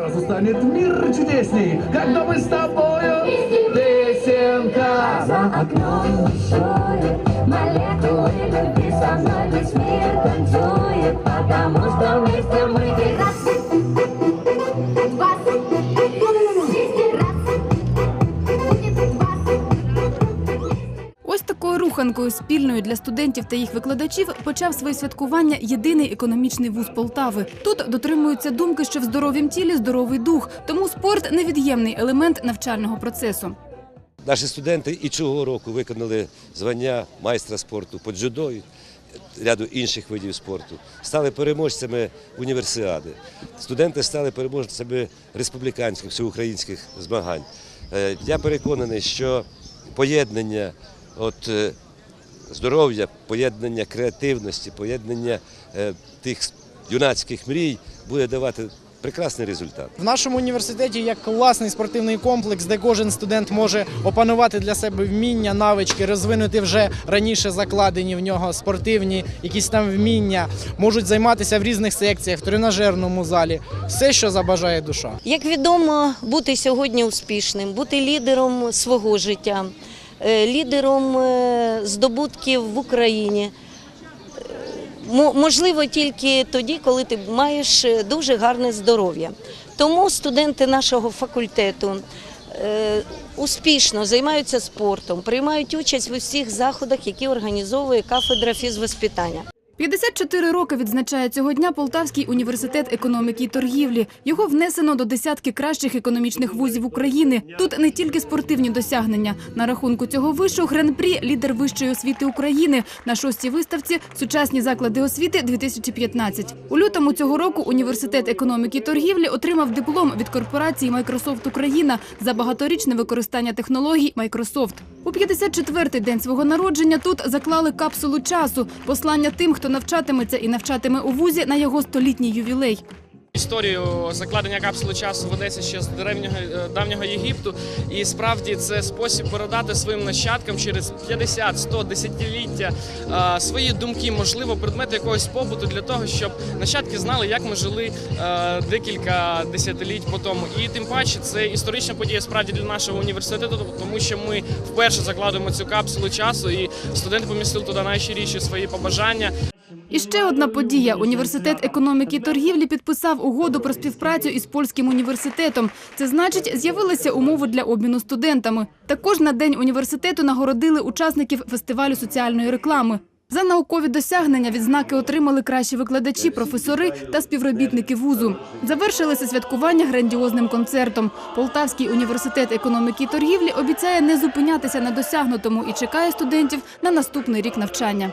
Сразу станет мир чудесней, когда мы с тобою песенка. За окном большое руханкою спільною для студентів та їх викладачів почав своє святкування єдиний економічний вуз Полтави. Тут дотримуються думки, що в здоровім тілі здоровий дух, тому спорт невід'ємний елемент навчального процесу. Наші студенти і цього року виконали звання майстра спорту по дзюдо і ряду інших видів спорту. Стали переможцями універсіади. Студенти стали переможцями республіканських всеукраїнських змагань. Е, Я переконаний, що поєднання от, е, здоров'я, поєднання креативності, поєднання е, тих юнацьких мрій буде давати прекрасний результат. В нашому університеті є класний спортивний комплекс, де кожен студент може опанувати для себе вміння, навички, розвинути вже раніше закладені в нього спортивні якісь там вміння, можуть займатися в різних секціях, в тренажерному залі, все, що забажає душа. Як відомо, бути сьогодні успішним, бути лідером свого життя, лідером е, здобутків в Україні. е, мо- Можливо тільки тоді, коли ти маєш е, дуже гарне здоров'я. Тому студенти нашого факультету е, успішно займаються спортом, приймають участь в усіх заходах, які організовує кафедра фізвоспитання. 54 роки відзначає цього дня Полтавський університет економіки і торгівлі. Його внесено до десятки кращих економічних вузів України. Тут не тільки спортивні досягнення. На рахунку цього вишу гран-прі лідер вищої освіти України на шостій виставці Сучасні заклади освіти 2015 У лютому цього року університет економіки і торгівлі отримав диплом від корпорації Microsoft Україна за багаторічне використання технологій Microsoft. У 54-й день свого народження тут заклали капсулу часу, послання тим, хто навчатиметься і навчатиме у вузі на його столітній ювілей. Історію закладення капсули часу ведеться ще з древнього е, давнього Єгипту, і справді це спосіб передати своїм нащадкам через 50, 100, десятиліття е, свої думки, можливо, предмети якогось побуту для того, щоб нащадки знали, як ми жили е, декілька десятиліть по тому. І тим паче це історична подія справді для нашого університету, тому що ми вперше закладуємо цю капсулу часу, і студенти помістили туди найщиріші свої побажання. І ще одна подія. Університет економіки і торгівлі підписав угоду про співпрацю із польським університетом. Це значить, з'явилися умови для обміну студентами. Також на день університету нагородили учасників фестивалю соціальної реклами. За наукові досягнення відзнаки отримали кращі викладачі, професори та співробітники вузу. Завершилося святкування грандіозним концертом. Полтавський університет економіки і торгівлі обіцяє не зупинятися на досягнутому і чекає студентів на наступний рік навчання.